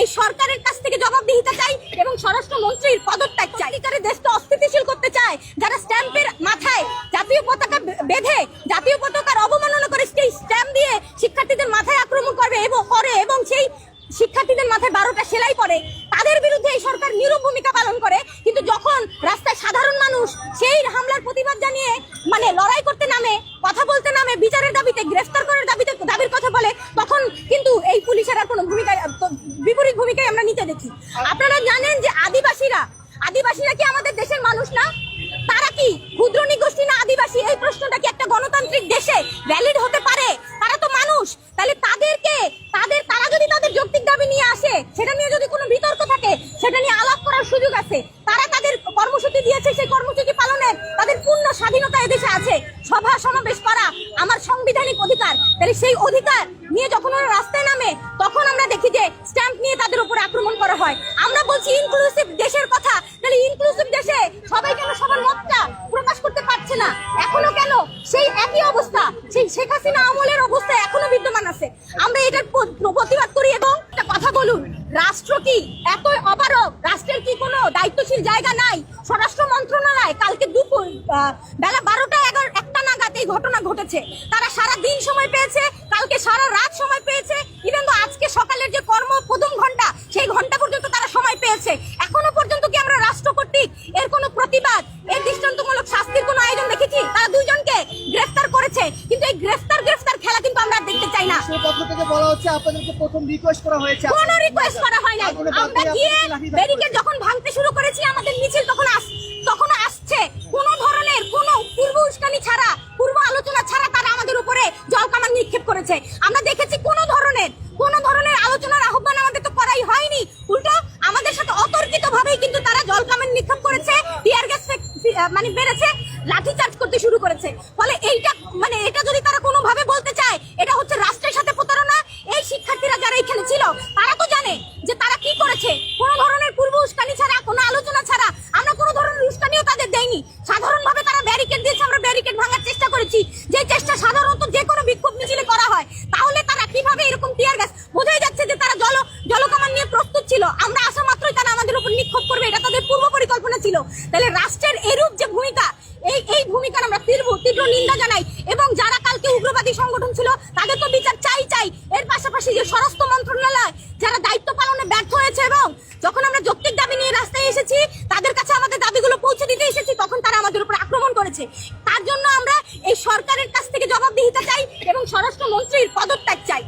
এই সরকারের কাছ থেকে জবাবদিহিতা চাই এবং স্বরাষ্ট্রমন্ত্রীর পদত্যাগ চাই। সত্যিকারে দেশকে অস্থিতিশীল করতে চায়। যারা স্ট্যাম্পের মাথায় জাতীয় পতাকা বেঁধে জাতীয় পতাকার অবমাননা করে সেই স্ট্যাম্প দিয়ে শিক্ষার্থীদের মাথায় আক্রমণ করবে এবং করে এবং সেই শিক্ষার্থীদের মাথায় বারোটা সেলাই পড়ে তাদের বিরুদ্ধে এই সরকার নীরব ভূমিকা পালন করে। কিন্তু যখন রাস্তায় সাধারণ মানুষ সেই হামলার প্রতিবাদ জানিয়ে মানে লড়াই করতে নামে, কথা বলতে নামে, বিচারের দাবিতে গ্রেফতার করার দাবিতে দাবির কথা বলে তখন কিন্তু এই পুলিশের আর কোনো ভূমিকা বিপরীত ভূমিকায় আমরা নিতে দেখি। আপনারা জানেন যে আদিবাসীরা আদিবাসীরা কি আমাদের দেশের মানুষ না? তারা কি ক্ষুদ্র নিগোষ্ঠী না আদিবাসী? এই প্রশ্নটা কি একটা গণতান্ত্রিক দেশে ভ্যালিড হতে পারে? তারা তো মানুষ। তাহলে তাদেরকে, তাদের, তারা যদি তাদের যৌক্তিক দাবি নিয়ে আসে, সেটা নিয়ে যদি কোনো বিতর্ক থাকে, সেটা নিয়ে আলাপ করার সুযোগ আছে। তারা তাদের কর্মসূচি দিয়েছে, সেই কর্মসূচি পালনের তাদের পূর্ণ স্বাধীনতা এদেশে আছে। সভা সমাবেশ করা আমার সাংবিধানিক অধিকার। তাহলে সেই অধিকার নিয়ে যখন শেখ হাসিনা আমলের অবস্থা এখনও বিদ্যমান আছে। আমরা এটার প্রতিবাদ করি এবং একটা কথা বলুন, রাষ্ট্র কি এত অপারক রাষ্ট্রের কি কোনো দায়িত্বশীল জায়গা নাই? স্বরাষ্ট্র মন্ত্রণালয় কালকে দুপুর বেলা বারোটা এগারো, একটা নাগাদ এই ঘটনা ঘটেছে। তারা সারা দিন সময় পেয়েছে, কালকে সারা রাত সময় পেয়েছে ইভেন তো আজকে সকালের যে কর্ম প্রথম ঘণ্টা, সেই ঘণ্টা পর্যন্ত তারা সময় পেয়েছে। এখনও পর্যন্ত কি আমরা রাষ্ট্র কর্তৃক এর কোনো প্রতিবাদ, এর দৃষ্টান্তমূলক শাস্তির কোনো আয়োজন দেখেছি? তারা দুইজনকে গ্রেফতার করেছে কিন্তু এই গ্রেফতার গ্রেফতার খেলা কিন্তু আমরা দেখতে চাই না। পক্ষ থেকে বলা হচ্ছে আপনাদেরকে প্রথম রিকোয়েস্ট করা হয়েছে। কোনো রিকোয়েস্ট করা হয় বাদ আমরা গিয়ে ব্যারিকেড যখন ভাঙতে শুরু করেছি আমাদের মিছিল তখন আস তখন আসছে। কোন ধরনের কোন পূর্ব উস্কানি ছাড়া পূর্ব আলোচনা ছাড়া তারা আমাদের উপরে জল কামান নিক্ষেপ করেছে। আমরা দেখেছি কোন ধরনের কোন ধরনের আলোচনার আহ্বান আমাদের তো করাই হয়নি। উল্টো আমাদের সাথে অতর্কিত ভাবেই কিন্তু তারা জল কামান নিক্ষেপ করেছে টিয়ার গ্যাস মানে বেড়েছে লাঠি চার্জ করতে শুরু করেছে। ফলে এইটা করেছি, যে চেষ্টা সাধারণত যে কোনো বিক্ষোভ মিছিলে করা হয়, তাহলে তারা কীভাবে এরকম টিয়ার গ্যাস বোঝাই যাচ্ছে যে তারা জল, জলকামান নিয়ে প্রস্তুত ছিল। আমরা আসা মাত্রই তারা আমাদের উপর নিক্ষোভ করবে, এটা তাদের পূর্ব পরিকল্পনা ছিল। তাহলে রাষ্ট্রের এরূপ যে ভূমিকা, এই এই ভূমিকার আমরা তীব্র তীব্র নিন্দা জানাই। এবং যারা কালকে উগ্রবাদী সংগঠন ছিল, তাদের তো বিচার চাই চাই। এর পাশাপাশি যে স্বরাষ্ট্র মন্ত্রণালয়, যারা দায়িত্ব পালনে ব্যর্থ হয়েছে এবং যখন আমরা যৌক্তিক দাবি নিয়ে রাস্তায় এসেছি, তাদের কাছে আমাদের দাবিগুলো পৌঁছে দিতে এসেছি, তখন তারা আমাদের উপর আক্রমণ করেছে। তার জন্য এই সরকারের কাছ থেকে জবাবদিহিতা চাই এবং স্বরাষ্ট্রমন্ত্রীর পদত্যাগ চাই।